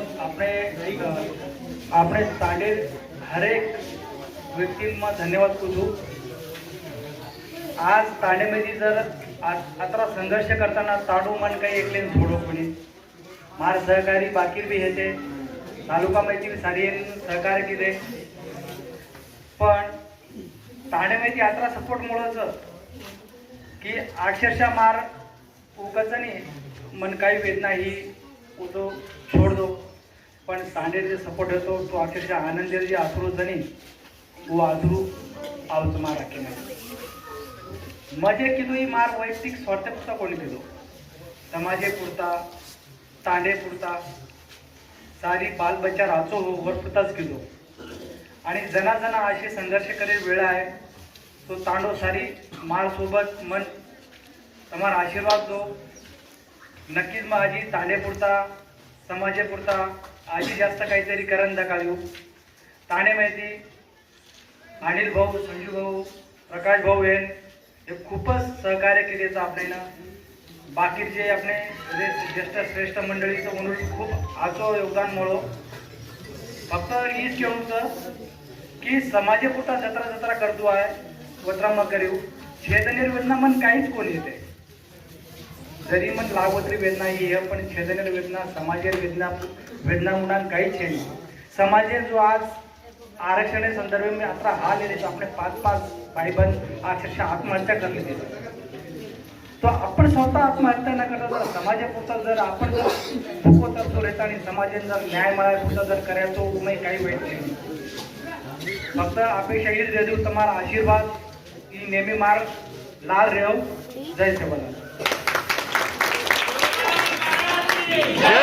તો આપણે આપણે તાંડે હરેક व्यक्तींना धन्यवाद करू आज तांडेमध्ये जर आ- आता संघर्ष करताना ताडू मन काही एकले सोडो कोणी मार सहकारी बाकी बी येते तालुका माहिती सारी सहकार्य केले पण तांडेमध्ये यात्रा सपोर्ट मुळंच की अक्षरशः मार उगाच नाही मन काही वेदना ही तो छोड दो पण तांडेर जे सपोर्ट होतो तो अक्षरशः आनंदेर जे आसरू जणी वो आसरू आवच मार राखे नाही मजे किलो ही मार वैयक्तिक स्वार्थ पुरता कोणी केलो समाजे पुरता तांडे पुरता सारी बाल बच्चा राचो हो वर पुरताच केलो आणि जना जना अशी संघर्ष करेल वेळ आहे तो तांडो सारी माळसोबत मन तुम्हाला आशीर्वाद दो. नक्कीच माझी तांडे पुरता समाजेपुरता आधी जास्त काहीतरी करण दाखवू ताणे माहिती अनिल भाऊ संजू भाऊ प्रकाश भाऊ येन हे खूपच सहकार्य केलेचं आपल्याला. बाकीचे आपले जे ज्येष्ठ श्रेष्ठ मंडळीचं म्हणून खूप आचो योगदान मिळो फक्त हीच केवचं की समाजेपुरता जत्रा जत्रा करतो आहे वत्रा मग करू छेदनेर मन काहीच कोणी येते जरी मन लाभवत्री वेदना ही है पण छेदनेर वेदना समाजेर वेदना वेदना म्हणून काहीच आहे नाही. समाजेर जो आज आरक्षण संदर्भ में आता हाल आहे तो आपले पाच पाच भाईबंद अक्षरशः आत्महत्या करले गेले तो आपण स्वतः आत्महत्या न करता जर समाजापुरता जर आपण जर भूको तर तो रेता आणि समाजाने जर न्याय मिळायपुरता जर करायचो उमे काही वाईट नाही. फक्त अपेक्षा हीच देऊ तुम्हाला आशीर्वाद ही नेहमी मार लाल रेव जय सेवालाल जय